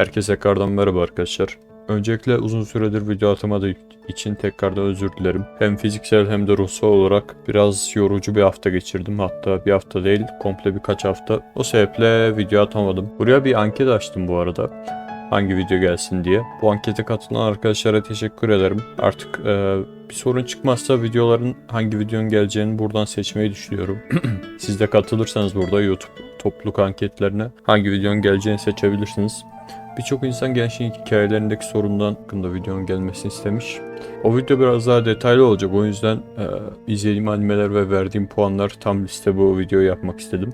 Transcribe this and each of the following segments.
Herkese tekrardan merhaba arkadaşlar. Öncelikle uzun süredir video atamadığı için tekrardan özür dilerim. Hem fiziksel hem de ruhsal olarak biraz yorucu bir hafta geçirdim. Hatta bir hafta değil, komple birkaç hafta. O sebeple video atamadım. Buraya bir anket açtım bu arada. Hangi video gelsin diye. Bu ankete katılan arkadaşlara teşekkür ederim. Artık e, bir sorun çıkmazsa videoların hangi videonun geleceğini buradan seçmeyi düşünüyorum. Siz de katılırsanız burada YouTube topluluk anketlerine hangi videonun geleceğini seçebilirsiniz. Birçok insan gençlik hikayelerindeki sorundan hakkında videonun gelmesini istemiş. O video biraz daha detaylı olacak. O yüzden e, izlediğim animeler ve verdiğim puanlar tam liste bu videoyu yapmak istedim.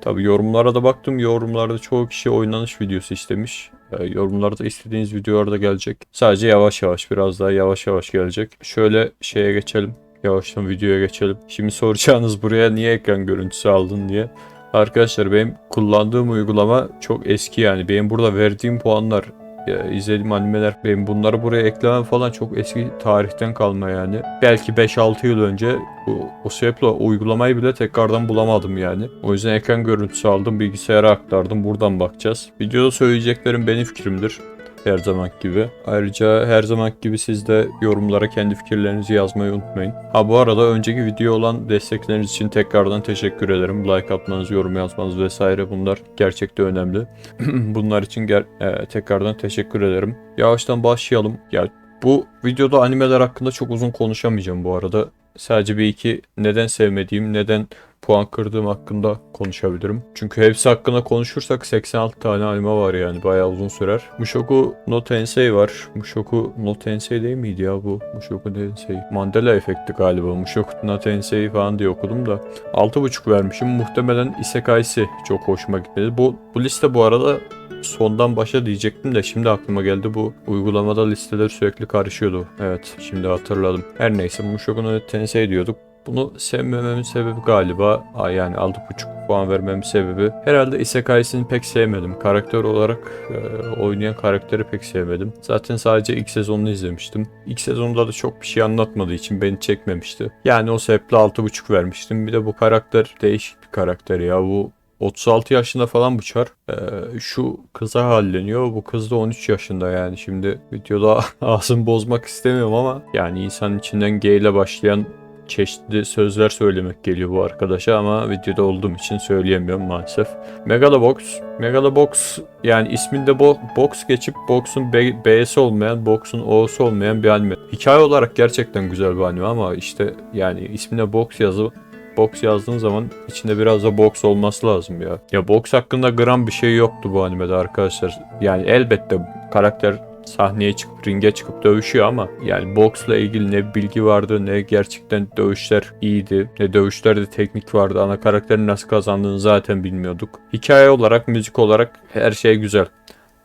Tabi yorumlara da baktım. Yorumlarda çoğu kişi oynanış videosu istemiş. E, yorumlarda istediğiniz videolar da gelecek. Sadece yavaş yavaş biraz daha yavaş yavaş gelecek. Şöyle şeye geçelim. Yavaştan videoya geçelim. Şimdi soracağınız buraya niye ekran görüntüsü aldın diye. Arkadaşlar benim kullandığım uygulama çok eski yani. Benim burada verdiğim puanlar, ya izlediğim animeler, benim bunları buraya eklemem falan çok eski tarihten kalma yani. Belki 5-6 yıl önce bu, o sebeple uygulamayı bile tekrardan bulamadım yani. O yüzden ekran görüntüsü aldım, bilgisayara aktardım. Buradan bakacağız. Videoda söyleyeceklerim benim fikrimdir her zaman gibi. Ayrıca her zaman gibi siz de yorumlara kendi fikirlerinizi yazmayı unutmayın. Ha bu arada önceki video olan destekleriniz için tekrardan teşekkür ederim. Like atmanız, yorum yazmanız vesaire bunlar gerçekten önemli. bunlar için ger- e, tekrardan teşekkür ederim. Yavaştan başlayalım. Ya bu videoda animeler hakkında çok uzun konuşamayacağım bu arada. Sadece bir iki neden sevmediğim, neden puan kırdığım hakkında konuşabilirim. Çünkü hepsi hakkında konuşursak 86 tane anime var yani bayağı uzun sürer. Mushoku no Tensei var. Mushoku no Tensei değil miydi ya bu? Mushoku Tensei. Mandela efekti galiba. Mushoku no Tensei falan diye okudum da. 6.5 vermişim. Muhtemelen Isekai'si çok hoşuma gitmedi. Bu, bu liste bu arada sondan başa diyecektim de şimdi aklıma geldi bu uygulamada listeler sürekli karışıyordu. Evet şimdi hatırladım. Her neyse Mushoku no Tensei diyorduk. Bunu sevmememin sebebi galiba yani 6.5 puan vermemin sebebi herhalde Isekai'sini pek sevmedim. Karakter olarak e, oynayan karakteri pek sevmedim. Zaten sadece ilk sezonunu izlemiştim. İlk sezonda da çok bir şey anlatmadığı için beni çekmemişti. Yani o sebeple 6.5 vermiştim. Bir de bu karakter değişik bir karakter ya. Bu 36 yaşında falan bu çar. Ee, şu kıza halleniyor. Bu kız da 13 yaşında yani. Şimdi videoda ağzımı bozmak istemiyorum ama yani insanın içinden G ile başlayan çeşitli sözler söylemek geliyor bu arkadaşa ama videoda olduğum için söyleyemiyorum maalesef. Megalobox. Megalobox yani isminde bo box geçip box'un B'si olmayan, box'un O'su olmayan bir anime. Hikaye olarak gerçekten güzel bir anime ama işte yani ismine box yazı box yazdığın zaman içinde biraz da box olması lazım ya. Ya box hakkında gram bir şey yoktu bu animede arkadaşlar. Yani elbette karakter sahneye çıkıp ringe çıkıp dövüşüyor ama yani boksla ilgili ne bilgi vardı ne gerçekten dövüşler iyiydi ne dövüşlerde teknik vardı ana karakterin nasıl kazandığını zaten bilmiyorduk. Hikaye olarak müzik olarak her şey güzel.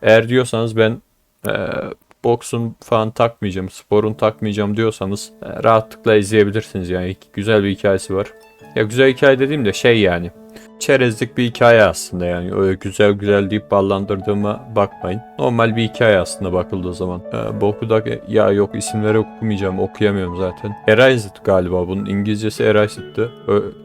Eğer diyorsanız ben eee boksun falan takmayacağım, sporun takmayacağım diyorsanız e, rahatlıkla izleyebilirsiniz yani güzel bir hikayesi var. Ya güzel hikaye dediğim de şey yani çerezlik bir hikaye aslında yani öyle güzel güzel deyip ballandırdığıma bakmayın. Normal bir hikaye aslında bakıldığı zaman. Ee, Boku'da ya yok isimleri okumayacağım okuyamıyorum zaten. Eraset galiba bunun İngilizcesi Eraset'ti.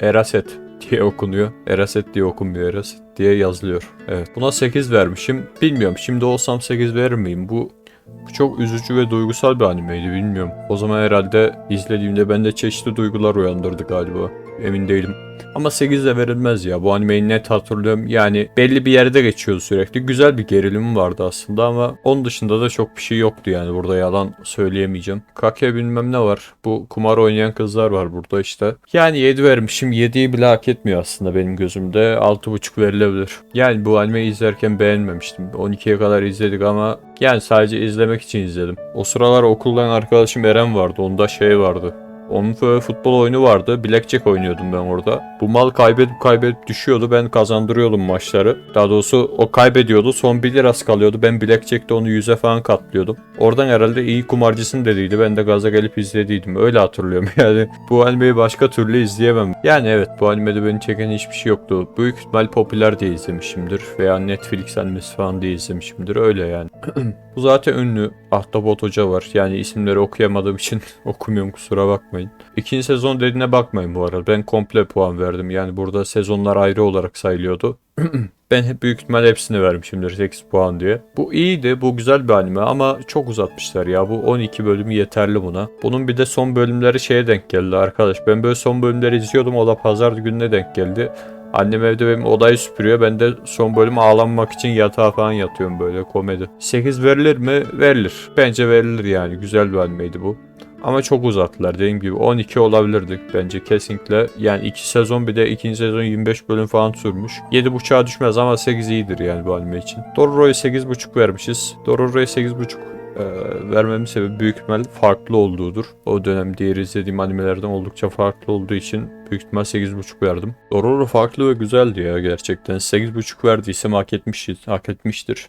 Eraset diye okunuyor. Eraset diye okunmuyor. Eraset diye yazılıyor. Evet. Buna 8 vermişim. Bilmiyorum şimdi olsam 8 verir miyim? Bu bu çok üzücü ve duygusal bir animeydi bilmiyorum. O zaman herhalde izlediğimde bende çeşitli duygular uyandırdı galiba. Emin değilim. Ama 8 de verilmez ya. Bu animeyi net hatırlıyorum. Yani belli bir yerde geçiyordu sürekli. Güzel bir gerilim vardı aslında ama onun dışında da çok bir şey yoktu yani. Burada yalan söyleyemeyeceğim. Kake bilmem ne var. Bu kumar oynayan kızlar var burada işte. Yani 7 vermişim. 7'yi bile hak etmiyor aslında benim gözümde. 6.5 verilebilir. Yani bu animeyi izlerken beğenmemiştim. 12'ye kadar izledik ama yani sadece izlemek için izledim. O sıralar okuldan arkadaşım Eren vardı. Onda şey vardı. Onun böyle futbol oyunu vardı. Blackjack oynuyordum ben orada. Bu mal kaybedip kaybedip düşüyordu. Ben kazandırıyordum maçları. Daha doğrusu o kaybediyordu. Son 1 lirası kalıyordu. Ben Blackjack'te onu 100'e falan katlıyordum. Oradan herhalde iyi kumarcısın dediydi. Ben de gaza gelip izlediydim. Öyle hatırlıyorum yani. Bu animeyi başka türlü izleyemem. Yani evet bu animede beni çeken hiçbir şey yoktu. Büyük ihtimal popüler diye izlemişimdir. Veya Netflix animesi falan diye izlemişimdir. Öyle yani. Bu zaten ünlü. Ahtapot Hoca var. Yani isimleri okuyamadığım için okumuyorum kusura bakmayın. İkinci sezon dediğine bakmayın bu arada. Ben komple puan verdim. Yani burada sezonlar ayrı olarak sayılıyordu. ben hep büyük ihtimal hepsini vermişimdir 8 puan diye. Bu iyiydi. Bu güzel bir anime ama çok uzatmışlar ya. Bu 12 bölüm yeterli buna. Bunun bir de son bölümleri şeye denk geldi arkadaş. Ben böyle son bölümleri izliyordum. O da pazar gününe denk geldi. Annem evde benim odayı süpürüyor. Ben de son bölüm ağlanmak için yatağa falan yatıyorum böyle komedi. 8 verilir mi? Verilir. Bence verilir yani. Güzel bir animeydi bu. Ama çok uzattılar dediğim gibi 12 olabilirdik bence kesinlikle. Yani 2 sezon bir de ikinci sezon 25 bölüm falan sürmüş. 7.5'a düşmez ama 8 iyidir yani bu anime için. Dororo'ya 8.5 vermişiz. Dororo'ya 8.5 e, vermemin sebebi büyük ihtimal farklı olduğudur. O dönem diğer izlediğim animelerden oldukça farklı olduğu için büyük ihtimal 8.5 verdim. Dororo farklı ve güzeldi ya gerçekten. 8.5 verdiysem hak etmiştir. Hak etmiştir.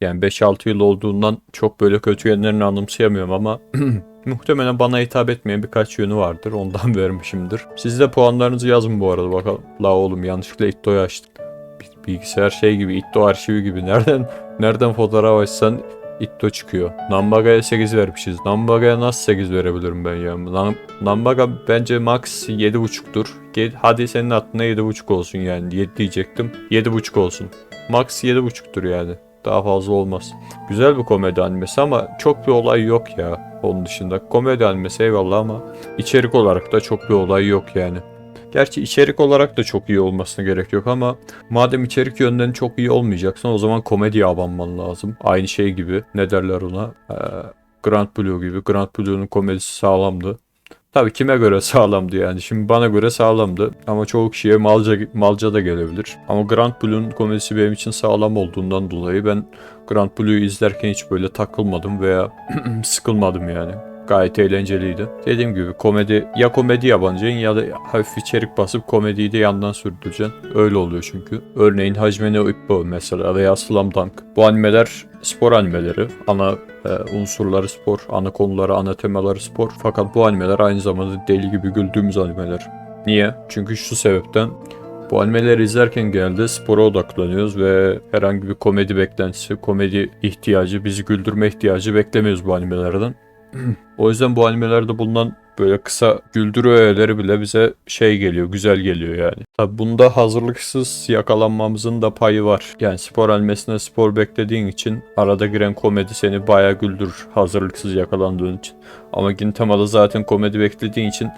Yani 5-6 yıl olduğundan çok böyle kötü yönlerini anımsayamıyorum ama muhtemelen bana hitap etmeyen birkaç yönü vardır. Ondan vermişimdir. Siz de puanlarınızı yazın bu arada bakalım. La oğlum yanlışlıkla Itto'yu açtık. Bi- Bilgisayar şey gibi Itto arşivi gibi. Nereden nereden fotoğraf açsan Itto çıkıyor. Nambaga'ya 8 vermişiz. Nambaga'ya nasıl 8 verebilirim ben ya? Nam- Nambaga bence max 7.5'tur. Ge- Hadi senin aklına 7.5 olsun yani. 7 diyecektim. 7.5 olsun. Max 7.5'tur yani. Daha fazla olmaz. Güzel bir komedi animesi ama çok bir olay yok ya. Onun dışında komedi animesi eyvallah ama içerik olarak da çok bir olay yok yani. Gerçi içerik olarak da çok iyi olmasına gerek yok ama madem içerik yönden çok iyi olmayacaksan o zaman komediye abanman lazım. Aynı şey gibi ne derler ona ee, Grand Blue gibi. Grand Blue'nun komedisi sağlamdı. Tabii kime göre sağlamdı yani. Şimdi bana göre sağlamdı. Ama çoğu kişiye malca, malca da gelebilir. Ama Grand Blue'nun komedisi benim için sağlam olduğundan dolayı ben Grand Blue'yu izlerken hiç böyle takılmadım veya sıkılmadım yani. Gayet eğlenceliydi. Dediğim gibi komedi ya komedi yapacaksın ya da hafif içerik basıp komediyi de yandan sürdüreceksin. Öyle oluyor çünkü. Örneğin Hajime Ippo mesela veya Slam Dunk. Bu animeler spor animeleri. Ana e, unsurları spor, ana konuları, ana temaları spor. Fakat bu animeler aynı zamanda deli gibi güldüğümüz animeler. Niye? Çünkü şu sebepten bu animeleri izlerken genelde spora odaklanıyoruz ve herhangi bir komedi beklentisi, komedi ihtiyacı, bizi güldürme ihtiyacı beklemiyoruz bu animelerden. o yüzden bu animelerde bulunan böyle kısa güldürü öğeleri bile bize şey geliyor, güzel geliyor yani. Tabi bunda hazırlıksız yakalanmamızın da payı var. Yani spor animesine spor beklediğin için arada giren komedi seni bayağı güldürür hazırlıksız yakalandığın için. Ama Gintama'da zaten komedi beklediğin için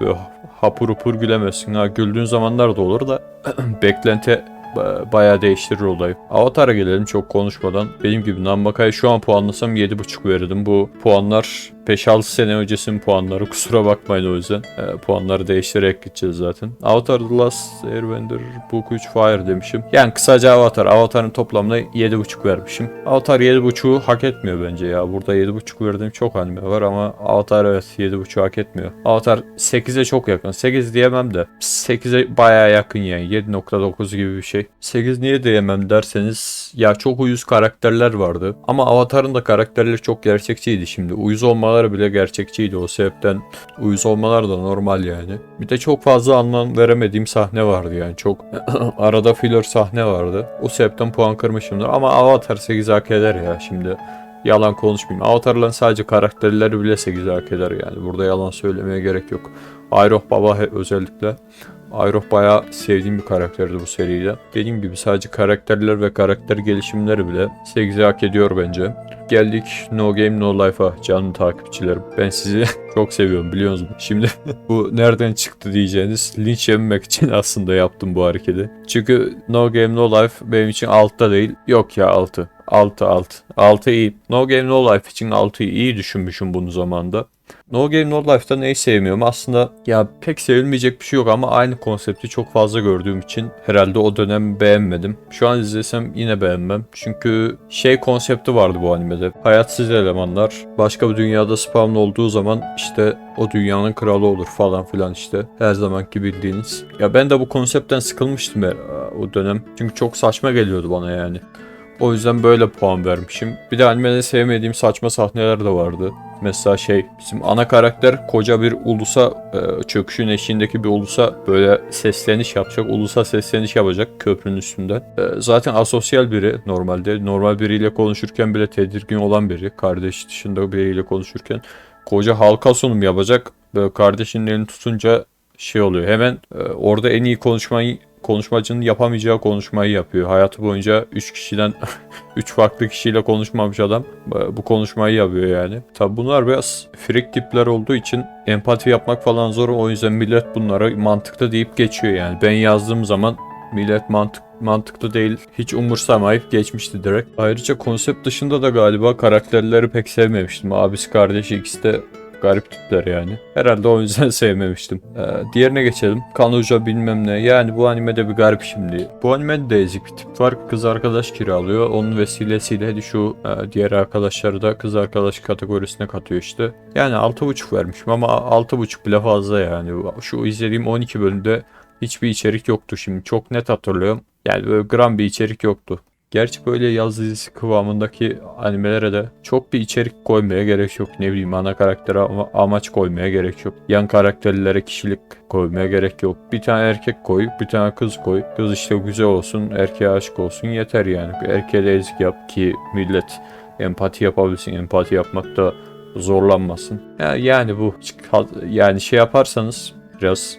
böyle hapur hupur gülemezsin. Ha güldüğün zamanlar da olur da beklenti bayağı değiştirir olayı. Avatar'a gelelim çok konuşmadan. Benim gibi Nambaka'ya şu an puanlasam 7.5 verirdim. Bu puanlar 5-6 sene öncesinin puanları. Kusura bakmayın o yüzden. E, puanları değiştirerek gideceğiz zaten. Avatar The Last Airbender Book 3 Fire demişim. Yani kısaca Avatar. Avatar'ın toplamına 7.5 vermişim. Avatar 7.5'u hak etmiyor bence ya. Burada 7.5 verdiğim çok anime var ama Avatar evet 7.5'u hak etmiyor. Avatar 8'e çok yakın. 8 diyemem de 8'e baya yakın yani. 7.9 gibi bir şey. 8 niye diyemem derseniz ya çok uyuz karakterler vardı. Ama Avatar'ın da karakterleri çok gerçekçiydi şimdi. Uyuz olmaları bile gerçekçiydi. O sebepten uyuz olmalar da normal yani. Bir de çok fazla anlam veremediğim sahne vardı yani. Çok arada filler sahne vardı. O sebepten puan kırmışımdır. Ama Avatar 8 hak eder ya şimdi. Yalan konuşmayayım. Avatar'ların sadece karakterleri bile 8 hak eder yani. Burada yalan söylemeye gerek yok. Ayroh Baba özellikle. Ayroh bayağı sevdiğim bir karakterdi bu seride. Dediğim gibi sadece karakterler ve karakter gelişimleri bile 8'i hak ediyor bence. Geldik No Game No Life'a canlı takipçilerim. Ben sizi çok seviyorum biliyorsunuz. Şimdi bu nereden çıktı diyeceğiniz linç yememek için aslında yaptım bu hareketi. Çünkü No Game No Life benim için altta değil. Yok ya altı. 6 6. 6 iyi. No Game No Life için 6'yı iyi düşünmüşüm bunu zamanda. No Game No Life'da neyi sevmiyorum? Aslında ya pek sevilmeyecek bir şey yok ama aynı konsepti çok fazla gördüğüm için herhalde o dönem beğenmedim. Şu an izlesem yine beğenmem. Çünkü şey konsepti vardı bu animede. Hayatsız elemanlar başka bir dünyada spawn olduğu zaman işte o dünyanın kralı olur falan filan işte. Her zamanki bildiğiniz. Ya ben de bu konseptten sıkılmıştım ya, o dönem. Çünkü çok saçma geliyordu bana yani. O yüzden böyle puan vermişim. Bir de animede sevmediğim saçma sahneler de vardı. Mesela şey bizim ana karakter koca bir ulusa e, çöküşün eşiğindeki bir ulusa böyle sesleniş yapacak. Ulusa sesleniş yapacak köprünün üstünde. E, zaten asosyal biri normalde. Normal biriyle konuşurken bile tedirgin olan biri. Kardeş dışında biriyle konuşurken. Koca halka sunum yapacak. Böyle kardeşinin elini tutunca şey oluyor. Hemen e, orada en iyi konuşmayı konuşmacının yapamayacağı konuşmayı yapıyor. Hayatı boyunca 3 kişiden 3 farklı kişiyle konuşmamış adam e, bu konuşmayı yapıyor yani. Tabi bunlar biraz freak tipler olduğu için empati yapmak falan zor. O yüzden millet bunlara mantıklı deyip geçiyor yani. Ben yazdığım zaman millet mantık mantıklı değil. Hiç umursamayıp geçmişti direkt. Ayrıca konsept dışında da galiba karakterleri pek sevmemiştim. Abisi kardeşi ikisi de garip tipler yani. Herhalde o yüzden sevmemiştim. Ee, diğerine geçelim. Kanuca bilmem ne. Yani bu animede bir garip şimdi. Bu animede de ezik bir tip var. Kız arkadaş kiralıyor. Onun vesilesiyle şu e, diğer arkadaşları da kız arkadaş kategorisine katıyor işte. Yani 6.5 vermişim ama 6.5 bile fazla yani. Şu izlediğim 12 bölümde hiçbir içerik yoktu şimdi. Çok net hatırlıyorum. Yani böyle gram bir içerik yoktu. Gerçi böyle yaz dizisi kıvamındaki animelere de çok bir içerik koymaya gerek yok. Ne bileyim ana karaktere ama amaç koymaya gerek yok. Yan karakterlere kişilik koymaya gerek yok. Bir tane erkek koy, bir tane kız koy. Kız işte güzel olsun, erkeğe aşık olsun yeter yani. Erkeğe de ezik yap ki millet empati yapabilsin. Empati yapmakta zorlanmasın. Ya- Yani bu yani şey yaparsanız biraz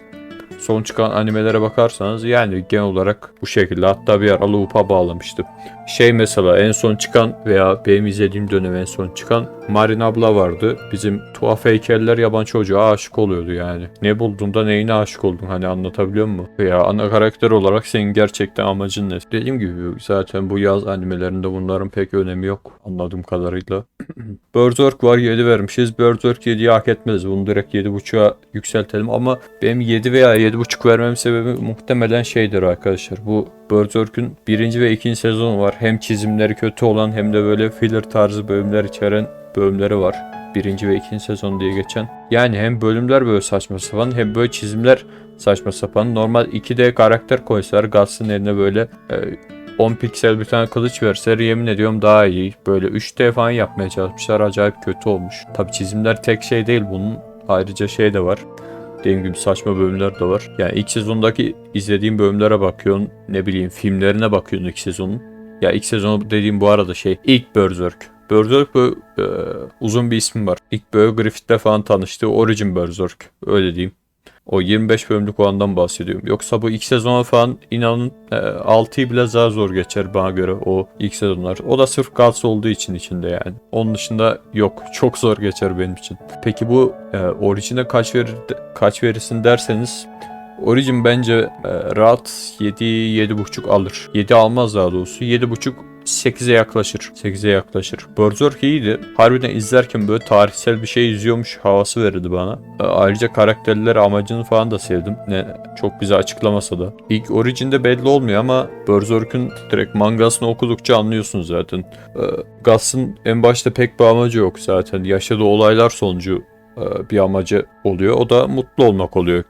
son çıkan animelere bakarsanız yani genel olarak bu şekilde. Hatta bir ara Loop'a bağlamıştım. Şey mesela en son çıkan veya benim izlediğim dönem en son çıkan Marin abla vardı. Bizim tuhaf heykeller yaban çocuğa aşık oluyordu yani. Ne bulduğunda neyine aşık oldun hani anlatabiliyor muyum? Veya ana karakter olarak senin gerçekten amacın ne? Dediğim gibi zaten bu yaz animelerinde bunların pek önemi yok anladığım kadarıyla. Berserk var 7 vermişiz. Berserk 7'yi hak etmez. Bunu direkt 7.5'a yükseltelim ama benim 7 veya 7.5 vermem sebebi muhtemelen şeydir arkadaşlar. Bu Berserk'ün birinci ve ikinci sezonu var. Hem çizimleri kötü olan hem de böyle filler tarzı bölümler içeren bölümleri var. Birinci ve ikinci sezon diye geçen. Yani hem bölümler böyle saçma sapan hem böyle çizimler saçma sapan. Normal 2D karakter koysalar Guts'ın eline böyle e, 10 piksel bir tane kılıç verseler yemin ediyorum daha iyi. Böyle 3D falan yapmaya çalışmışlar. Acayip kötü olmuş. Tabi çizimler tek şey değil bunun. Ayrıca şey de var. Dediğim gibi saçma bölümler de var. Yani ilk sezondaki izlediğim bölümlere bakıyorsun. Ne bileyim filmlerine bakıyorsun ilk sezonun. Ya ilk sezonu dediğim bu arada şey ilk Berserk. Berserk böyle e, uzun bir ismi var. İlk böyle Griffith'le falan tanıştığı Origin Berserk. Öyle diyeyim. O 25 bölümlük olandan bahsediyorum. Yoksa bu ilk sezona falan inanın e, 6'yı bile daha zor geçer bana göre o ilk sezonlar. O da sırf Guts olduğu için içinde yani. Onun dışında yok. Çok zor geçer benim için. Peki bu e, Origin'e kaç verir kaç verirsin derseniz Origin bence e, rahat 7 7.5 alır. 7 almaz daha doğrusu. 7.5 8'e yaklaşır. 8'e yaklaşır. Berserk iyiydi. Harbiden izlerken böyle tarihsel bir şey izliyormuş havası verirdi bana. E, Ayrıca karakterleri amacını falan da sevdim. Ne çok bize açıklamasa da. İlk Origin'de belli olmuyor ama Berserk'ün direkt mangasını okudukça anlıyorsunuz zaten. E, en başta pek bir amacı yok zaten. Yaşadığı olaylar sonucu e, bir amacı oluyor. O da mutlu olmak oluyor.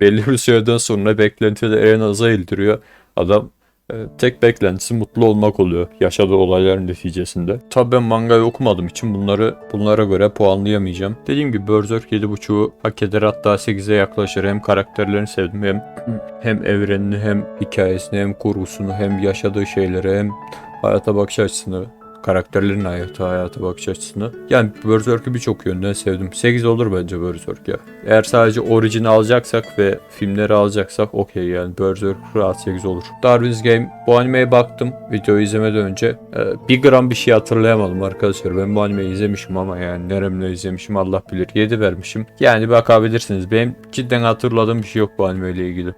Belli bir süreden sonra beklentileri en aza indiriyor. Adam e, tek beklentisi mutlu olmak oluyor yaşadığı olayların neticesinde. Tabi ben mangayı okumadığım için bunları bunlara göre puanlayamayacağım. Dediğim gibi Berserk 7.5'u hak eder hatta 8'e yaklaşır. Hem karakterlerini sevdim hem hem evrenini hem hikayesini hem kurgusunu hem yaşadığı şeyleri hem hayata bakış açısını karakterlerin hayatı, hayata bakış açısını. Yani Berserk'ü birçok yönden sevdim. 8 olur bence Berserk ya. Eğer sadece orijini alacaksak ve filmleri alacaksak okey yani Berserk rahat 8 olur. Darwin's Game bu animeye baktım videoyu izlemeden önce. Ee, bir gram bir şey hatırlayamadım arkadaşlar. Ben bu animeyi izlemişim ama yani neremle izlemişim Allah bilir. 7 vermişim. Yani bakabilirsiniz. Benim cidden hatırladığım bir şey yok bu animeyle ilgili.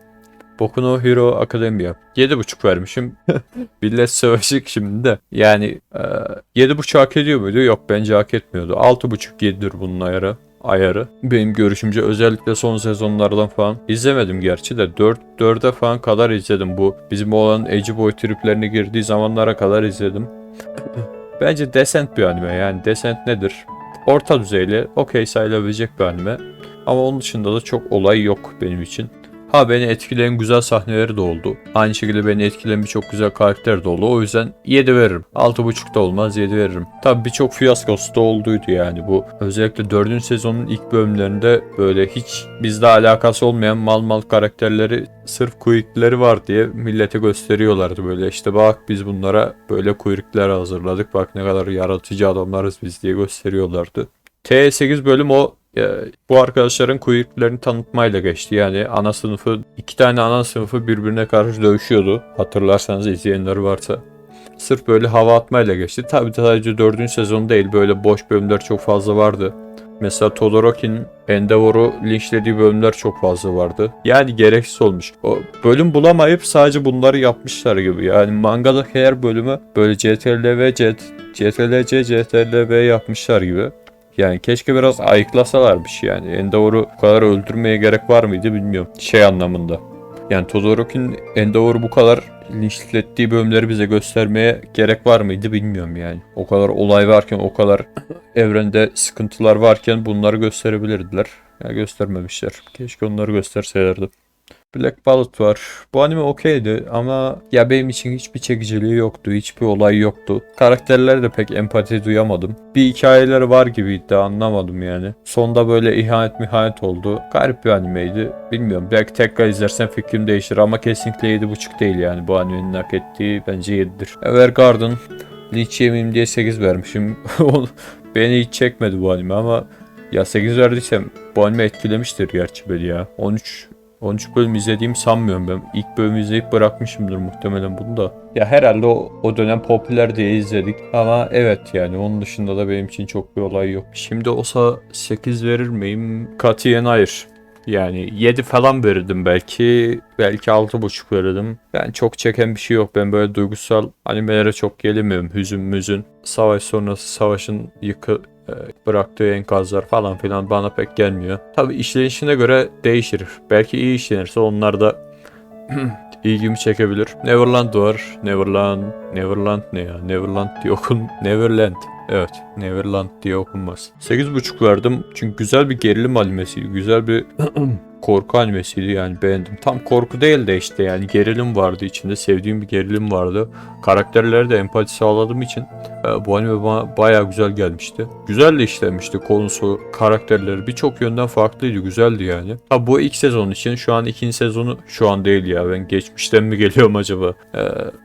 Boku no Hero Academia. 7.5 vermişim. Millet savaşık şimdi de. Yani e, 7.5 hak ediyor muydu? Yok bence hak etmiyordu. 6.5 7'dir bunun ayarı. Ayarı. Benim görüşümce özellikle son sezonlardan falan izlemedim gerçi de 4 4'e falan kadar izledim bu. Bizim olan Edgy Boy triplerine girdiği zamanlara kadar izledim. bence decent bir anime yani decent nedir? Orta düzeyli okey sayılabilecek bir anime. Ama onun dışında da çok olay yok benim için. Ha beni etkileyen güzel sahneleri de oldu. Aynı şekilde beni etkileyen birçok güzel karakter de oldu. O yüzden 7 veririm. 6.5 da olmaz 7 veririm. Tabi birçok fiyaskosu da olduydu yani bu. Özellikle 4. sezonun ilk bölümlerinde böyle hiç bizle alakası olmayan mal mal karakterleri sırf kuyrukları var diye millete gösteriyorlardı böyle. İşte bak biz bunlara böyle kuyruklar hazırladık. Bak ne kadar yaratıcı adamlarız biz diye gösteriyorlardı. T8 bölüm o bu arkadaşların kuyruklarını tanıtmayla geçti. Yani ana sınıfı, iki tane ana sınıfı birbirine karşı dövüşüyordu. Hatırlarsanız izleyenler varsa. Sırf böyle hava atmayla geçti. Tabi sadece dördüncü sezon değil böyle boş bölümler çok fazla vardı. Mesela Todoroki'nin Endeavor'u linçlediği bölümler çok fazla vardı. Yani gereksiz olmuş. O bölüm bulamayıp sadece bunları yapmışlar gibi. Yani mangadaki her bölümü böyle CTRL ve CTRL-C, CTRL-V yapmışlar gibi. Yani keşke biraz ayıklasalarmış yani. Endeavor'u bu kadar öldürmeye gerek var mıydı bilmiyorum. Şey anlamında. Yani Todoroki'nin Endeavor'u bu kadar linçlettiği bölümleri bize göstermeye gerek var mıydı bilmiyorum yani. O kadar olay varken, o kadar evrende sıkıntılar varken bunları gösterebilirdiler. Ya göstermemişler. Keşke onları gösterselerdi. Black Ballad var. Bu anime okeydi ama ya benim için hiçbir çekiciliği yoktu. Hiçbir olay yoktu. Karakterlere de pek empati duyamadım. Bir hikayeleri var gibiydi anlamadım yani. Sonda böyle ihanet mihanet oldu. Garip bir animeydi. Bilmiyorum belki tekrar izlersen fikrim değişir ama kesinlikle 7.5 değil yani bu animenin hak ettiği bence 7'dir. Evergarden linç yemeyeyim diye 8 vermişim. Beni hiç çekmedi bu anime ama ya 8 verdiysem bu anime etkilemiştir gerçi beni ya. 13 13 bölüm izlediğimi sanmıyorum ben. İlk bölümü izleyip bırakmışımdır muhtemelen bunu da. Ya herhalde o, o dönem popüler diye izledik. Ama evet yani onun dışında da benim için çok bir olay yok. Şimdi olsa 8 verir miyim? Katiyen hayır. Yani 7 falan verirdim belki. Belki 6.5 verirdim. Ben çok çeken bir şey yok. Ben böyle duygusal animelere çok gelemiyorum. Hüzün müzün. Savaş sonrası savaşın yıkı, bıraktığı enkazlar falan filan bana pek gelmiyor. Tabi işleyişine göre değişir. Belki iyi işlenirse onlar da ilgimi çekebilir. Neverland var. Neverland. Neverland ne ya? Neverland diye okun. Neverland. Evet. Neverland diye okunmaz. 8.5 verdim. Çünkü güzel bir gerilim animesiydi. Güzel bir korku animesiydi yani beğendim. Tam korku değil de işte yani gerilim vardı içinde. Sevdiğim bir gerilim vardı. Karakterlere de empati sağladığım için e, bu anime bana baya güzel gelmişti. Güzel de işlenmişti konusu, karakterleri birçok yönden farklıydı. Güzeldi yani. Ha bu ilk sezon için şu an ikinci sezonu şu an değil ya. Ben geçmişten mi geliyorum acaba? E,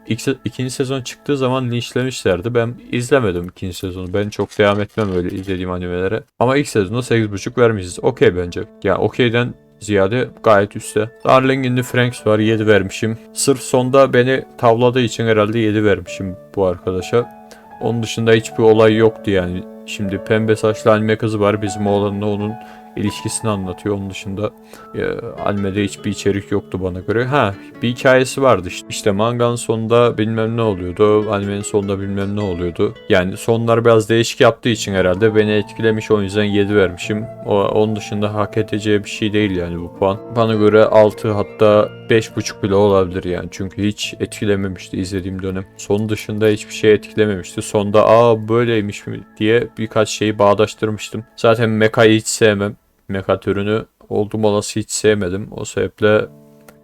ilk, ikinci sezon çıktığı zaman linçlemişlerdi. Ben izlemedim ikinci sezonu. Ben çok devam etmem öyle izlediğim animelere. Ama ilk sezonda 8.5 vermişiz. Okey bence. Ya okeyden ziyade gayet üstte. Darling in the Franks var 7 vermişim. Sırf sonda beni tavladığı için herhalde 7 vermişim bu arkadaşa. Onun dışında hiçbir olay yoktu yani. Şimdi pembe saçlı anime kızı var bizim oğlanla onun ilişkisini anlatıyor. Onun dışında e, animede hiçbir içerik yoktu bana göre. Ha bir hikayesi vardı işte. İşte manganın sonunda bilmem ne oluyordu. Animenin sonunda bilmem ne oluyordu. Yani sonlar biraz değişik yaptığı için herhalde beni etkilemiş. O yüzden 7 vermişim. O, onun dışında hak edeceği bir şey değil yani bu puan. Bana göre 6 hatta 5.5 bile olabilir yani. Çünkü hiç etkilememişti izlediğim dönem. Son dışında hiçbir şey etkilememişti. Sonda aa böyleymiş mi diye birkaç şeyi bağdaştırmıştım. Zaten Meka'yı hiç sevmem. Mecha türünü oldum olası hiç sevmedim. O sebeple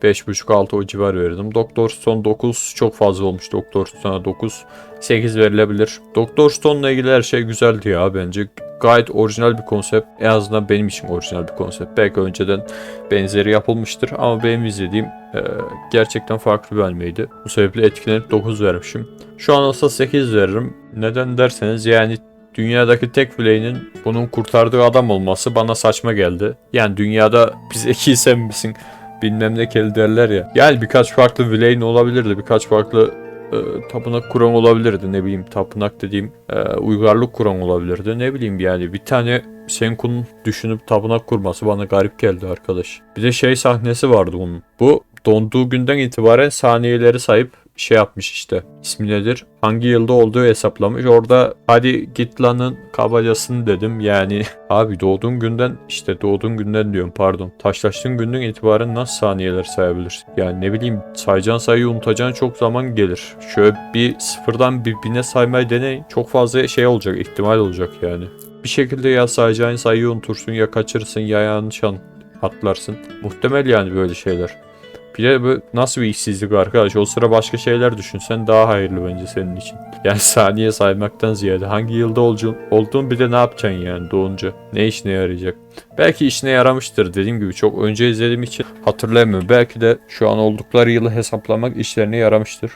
5.5-6 o civar verdim. Doktor Stone 9 çok fazla olmuş Doktor Stone'a 9. 8 verilebilir. Doktor Stone'la ilgili her şey güzeldi ya bence. Gayet orijinal bir konsept. En azından benim için orijinal bir konsept. Belki önceden benzeri yapılmıştır ama benim izlediğim e, gerçekten farklı bir animeydi. Bu sebeple etkilenip 9 vermişim. Şu an olsa 8 veririm. Neden derseniz yani dünyadaki tek villain'in bunun kurtardığı adam olması bana saçma geldi. Yani dünyada biz iki sen misin bilmem ne keli derler ya. Yani birkaç farklı villain olabilirdi. Birkaç farklı e, tapınak kuran olabilirdi. Ne bileyim tapınak dediğim e, uygarlık kuran olabilirdi. Ne bileyim yani bir tane Senkun'un düşünüp tapınak kurması bana garip geldi arkadaş. Bir de şey sahnesi vardı onun. Bu donduğu günden itibaren saniyeleri sayıp şey yapmış işte. İsmi nedir? Hangi yılda olduğu hesaplamış. Orada hadi git lanın kabacasını dedim. Yani abi doğduğun günden işte doğduğun günden diyorum pardon. Taşlaştığın günden itibaren nasıl saniyeler sayabilirsin? Yani ne bileyim sayacağın sayıyı unutacağın çok zaman gelir. Şöyle bir sıfırdan bir bine saymayı deneyin. Çok fazla şey olacak ihtimal olacak yani. Bir şekilde ya sayacağın sayıyı unutursun ya kaçırırsın ya yanlış an atlarsın. Muhtemel yani böyle şeyler. Bir de bu nasıl bir işsizlik arkadaş? O sıra başka şeyler düşünsen daha hayırlı bence senin için. Yani saniye saymaktan ziyade hangi yılda olduğun bir de ne yapacaksın yani doğunca? Ne işine yarayacak? Belki işine yaramıştır dediğim gibi çok önce izlediğim için hatırlayamıyorum. Belki de şu an oldukları yılı hesaplamak işlerine yaramıştır.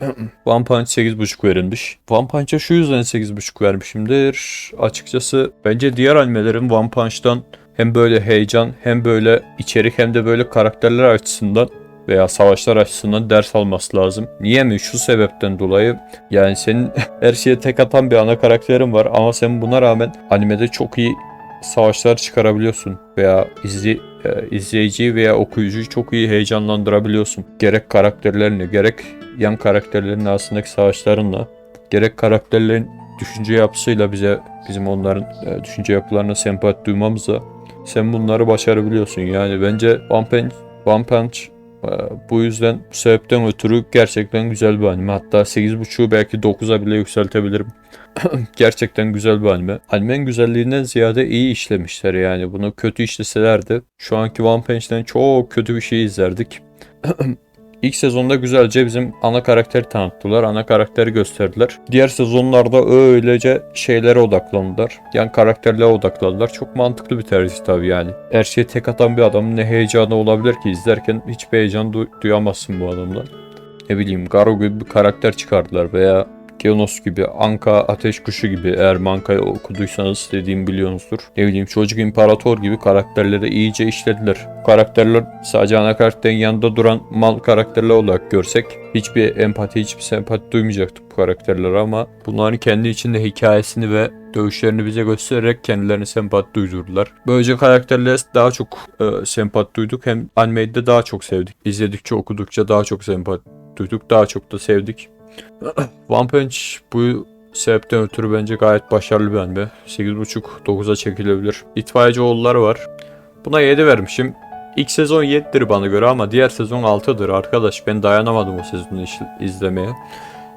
One Punch 8.5 verilmiş. One Punch'a şu yüzden 8.5 vermişimdir. Açıkçası bence diğer animelerin One Punch'tan hem böyle heyecan hem böyle içerik hem de böyle karakterler açısından veya savaşlar açısından ders alması lazım. Niye mi? Şu sebepten dolayı yani senin her şeye tek atan bir ana karakterin var ama sen buna rağmen animede çok iyi savaşlar çıkarabiliyorsun veya izli, e, izleyiciyi veya okuyucuyu çok iyi heyecanlandırabiliyorsun. Gerek karakterlerini gerek yan karakterlerin arasındaki savaşlarınla gerek karakterlerin düşünce yapısıyla bize bizim onların e, düşünce yapılarına sempati duymamızla sen bunları başarabiliyorsun. Yani bence One Punch, One Punch bu yüzden bu sebepten ötürü gerçekten güzel bir anime. Hatta 8.5'u belki 9'a bile yükseltebilirim. gerçekten güzel bir anime. Animenin güzelliğinden ziyade iyi işlemişler yani. Bunu kötü işleselerdi şu anki One Punch'ten çok kötü bir şey izlerdik. İlk sezonda güzelce bizim ana karakteri tanıttılar. Ana karakteri gösterdiler. Diğer sezonlarda öylece şeylere odaklandılar. Yan karakterlere odaklandılar. Çok mantıklı bir tercih tabii yani. Her şeye tek atan bir adamın ne heyecanı olabilir ki izlerken hiçbir heyecan du- duyamazsın bu adamdan. Ne bileyim Garo gibi bir karakter çıkardılar veya Geonos gibi, Anka Ateş Kuşu gibi eğer mankayı okuduysanız dediğimi biliyorsunuzdur. Ne bileyim Çocuk İmparator gibi karakterleri iyice işlediler. Bu karakterler sadece ana yanında duran mal karakterler olarak görsek hiçbir empati, hiçbir sempati duymayacaktık bu karakterlere ama bunların kendi içinde hikayesini ve dövüşlerini bize göstererek kendilerine sempati duydurdular. Böylece karakterlere daha çok e, sempati duyduk hem animeyi de daha çok sevdik. İzledikçe okudukça daha çok sempati duyduk, daha çok da sevdik. One Punch bu sebepten ötürü bence gayet başarılı bir anime. 8.5 9'a çekilebilir. İtfaiyeci oğulları var. Buna 7 vermişim. İlk sezon 7'dir bana göre ama diğer sezon 6'dır arkadaş. Ben dayanamadım o sezonu izlemeye.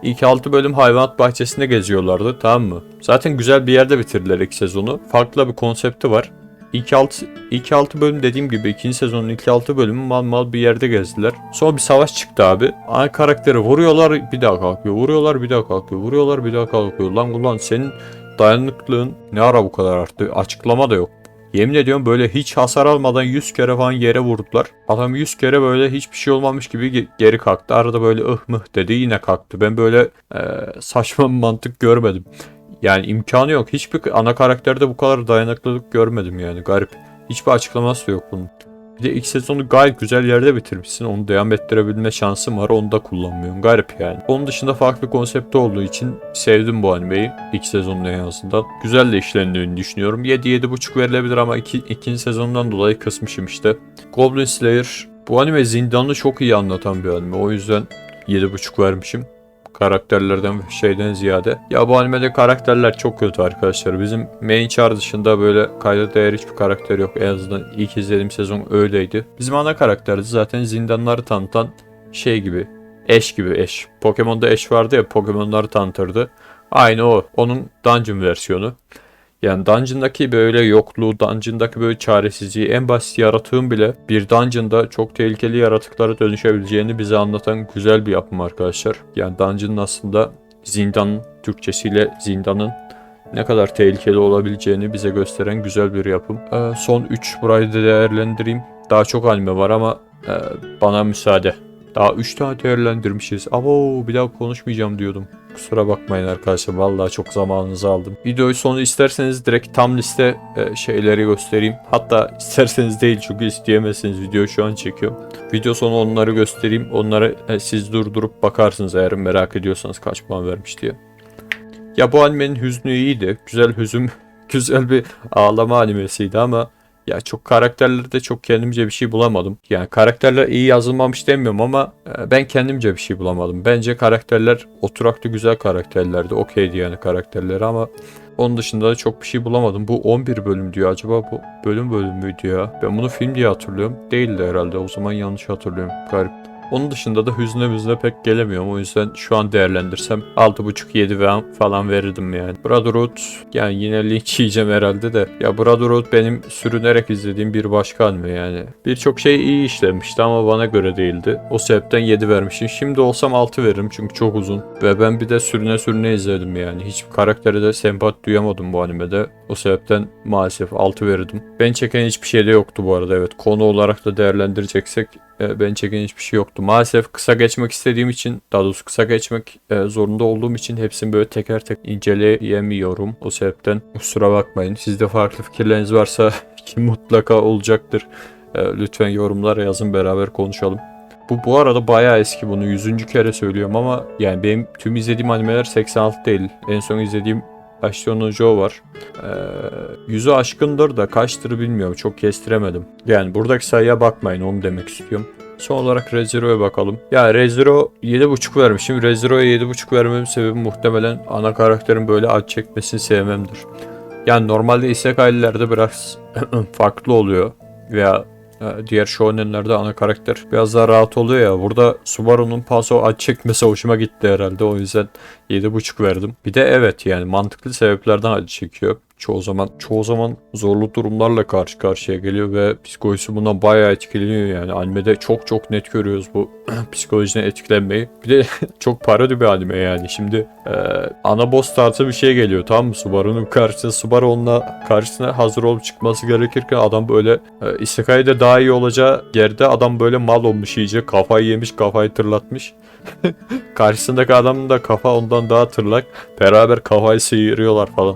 İlk 6 bölüm hayvanat bahçesinde geziyorlardı tamam mı? Zaten güzel bir yerde bitirdiler ilk sezonu. Farklı bir konsepti var. İlk 6, ilk 6 bölüm dediğim gibi ikinci sezonun ilk 6 bölümü mal mal bir yerde gezdiler. Sonra bir savaş çıktı abi. Ana karakteri vuruyorlar bir daha kalkıyor. Vuruyorlar bir daha kalkıyor. Vuruyorlar bir daha kalkıyor. Lan ulan senin dayanıklılığın ne ara bu kadar arttı? Açıklama da yok. Yemin ediyorum böyle hiç hasar almadan 100 kere falan yere vurdular. Adam 100 kere böyle hiçbir şey olmamış gibi ge- geri kalktı. Arada böyle ıh mıh dedi yine kalktı. Ben böyle e, saçma bir mantık görmedim. Yani imkanı yok. Hiçbir ana karakterde bu kadar dayanıklılık görmedim yani. Garip. Hiçbir açıklaması yok bunun. Bir de ilk sezonu gayet güzel yerde bitirmişsin. Onu devam ettirebilme şansın var. Onu da kullanmıyorum. Garip yani. Onun dışında farklı konsepti olduğu için sevdim bu animeyi. İlk sezonun en azından. Güzel de işlendiğini düşünüyorum. 7-7.5 verilebilir ama iki, ikinci sezondan dolayı kısmışım işte. Goblin Slayer. Bu anime zindanı çok iyi anlatan bir anime. O yüzden 7.5 vermişim karakterlerden şeyden ziyade. Ya bu animede karakterler çok kötü arkadaşlar. Bizim main char dışında böyle kayda değer hiçbir karakter yok. En azından ilk izlediğim sezon öyleydi. Bizim ana karakterdi zaten zindanları tanıtan şey gibi. Eş gibi eş. Pokemon'da eş vardı ya Pokemon'ları tanıtırdı. Aynı o. Onun dungeon versiyonu. Yani dungeon'daki böyle yokluğu, dungeon'daki böyle çaresizliği, en basit yaratığın bile bir dungeon'da çok tehlikeli yaratıklara dönüşebileceğini bize anlatan güzel bir yapım arkadaşlar. Yani dungeon'ın aslında zindanın, Türkçesiyle zindanın ne kadar tehlikeli olabileceğini bize gösteren güzel bir yapım. Ee, son 3 burayı da değerlendireyim. Daha çok anime var ama e, bana müsaade. Daha 3 tane değerlendirmişiz. Abo bir daha konuşmayacağım diyordum. Kusura bakmayın arkadaşlar. Vallahi çok zamanınızı aldım. Videoyu sonu isterseniz direkt tam liste e, şeyleri göstereyim. Hatta isterseniz değil çünkü isteyemezsiniz. Video şu an çekiyorum. Video sonu onları göstereyim. Onları e, siz durdurup bakarsınız eğer merak ediyorsanız kaç puan vermiş diye. Ya bu animenin hüznü iyiydi. Güzel hüzün, güzel bir ağlama animesiydi ama ya çok karakterlerde çok kendimce bir şey bulamadım. Yani karakterler iyi yazılmamış demiyorum ama e, ben kendimce bir şey bulamadım. Bence karakterler oturaklı güzel karakterlerdi. Okeydi yani karakterleri ama onun dışında da çok bir şey bulamadım. Bu 11 bölüm diyor. Acaba bu bölüm bölüm müydü ya? Ben bunu film diye hatırlıyorum. Değildi herhalde. O zaman yanlış hatırlıyorum. Garip. Onun dışında da hüzne müzne pek gelemiyorum. O yüzden şu an değerlendirsem 6.5-7 falan verirdim yani. Brotherhood yani yine linç yiyeceğim herhalde de. Ya Brotherhood benim sürünerek izlediğim bir başka anime yani. Birçok şey iyi işlemişti ama bana göre değildi. O sebepten 7 vermişim. Şimdi olsam 6 veririm çünkü çok uzun. Ve ben bir de sürüne sürüne izledim yani. Hiçbir karaktere de sempat duyamadım bu animede. O sebepten maalesef 6 verirdim. Ben çeken hiçbir şey de yoktu bu arada evet. Konu olarak da değerlendireceksek e, ben çeken hiçbir şey yoktu. Maalesef kısa geçmek istediğim için, daha doğrusu kısa geçmek e, zorunda olduğum için hepsini böyle teker tek inceleyemiyorum. O sebepten kusura bakmayın. Sizde farklı fikirleriniz varsa ki mutlaka olacaktır. E, lütfen yorumlara yazın beraber konuşalım. Bu bu arada bayağı eski bunu 100. kere söylüyorum ama yani benim tüm izlediğim animeler 86 değil. En son izlediğim Ashton Joe var. Ee, yüzü aşkındır da kaçtır bilmiyorum. Çok kestiremedim. Yani buradaki sayıya bakmayın onu demek istiyorum. Son olarak Reziro'ya bakalım. Ya Reziro 7.5 vermişim. Reziro'ya 7.5 vermemin sebebi muhtemelen ana karakterin böyle acı çekmesini sevmemdir. Yani normalde isekai'lilerde biraz farklı oluyor. Veya diğer shonenlerde ana karakter biraz daha rahat oluyor ya. Burada Subaru'nun paso acı çekmesi hoşuma gitti herhalde. O yüzden 7.5 verdim. Bir de evet yani mantıklı sebeplerden acı çekiyor. Çoğu zaman çoğu zaman zorlu durumlarla karşı karşıya geliyor ve psikolojisi bundan bayağı etkileniyor yani. Animede çok çok net görüyoruz bu psikolojiden etkilenmeyi. Bir de çok parodi bir anime yani. Şimdi e, ana boss tarzı bir şey geliyor tamam mı Subaru'nun karşısına. Subaru onunla karşısına hazır olup çıkması gerekirken adam böyle e, Isekai'de daha iyi olacağı yerde adam böyle mal olmuş iyice. Kafayı yemiş kafayı tırlatmış. Karşısındaki adamın da kafa ondan daha tırlak. Beraber kafayı sıyırıyorlar falan.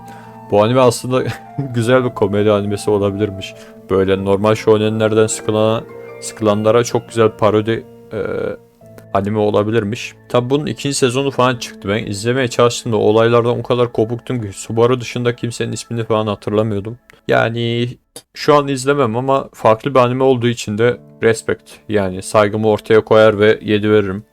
Bu anime aslında güzel bir komedi animesi olabilirmiş. Böyle normal shonenlerden sıkılan, sıkılanlara çok güzel parodi e, anime olabilirmiş. Tabi bunun ikinci sezonu falan çıktı. Ben izlemeye çalıştığımda olaylardan o kadar kopuktum ki Subaru dışında kimsenin ismini falan hatırlamıyordum. Yani şu an izlemem ama farklı bir anime olduğu için de respect yani saygımı ortaya koyar ve 7 veririm.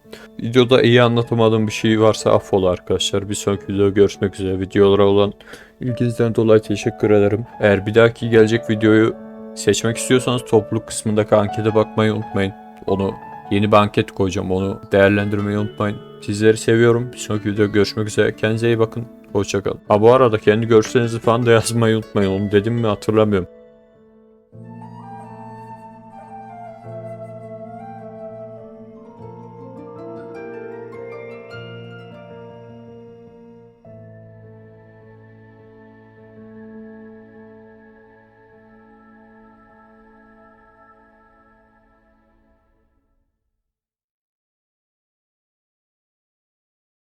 Videoda iyi anlatamadığım bir şey varsa affola arkadaşlar. Bir sonraki videoda görüşmek üzere. Videolara olan ilginizden dolayı teşekkür ederim. Eğer bir dahaki gelecek videoyu seçmek istiyorsanız topluluk kısmındaki ankete bakmayı unutmayın. Onu yeni bir anket koyacağım. Onu değerlendirmeyi unutmayın. Sizleri seviyorum. Bir sonraki videoda görüşmek üzere. Kendinize iyi bakın. Hoşçakalın. Ha bu arada kendi görüşlerinizi falan da yazmayı unutmayın. Onu dedim mi hatırlamıyorum.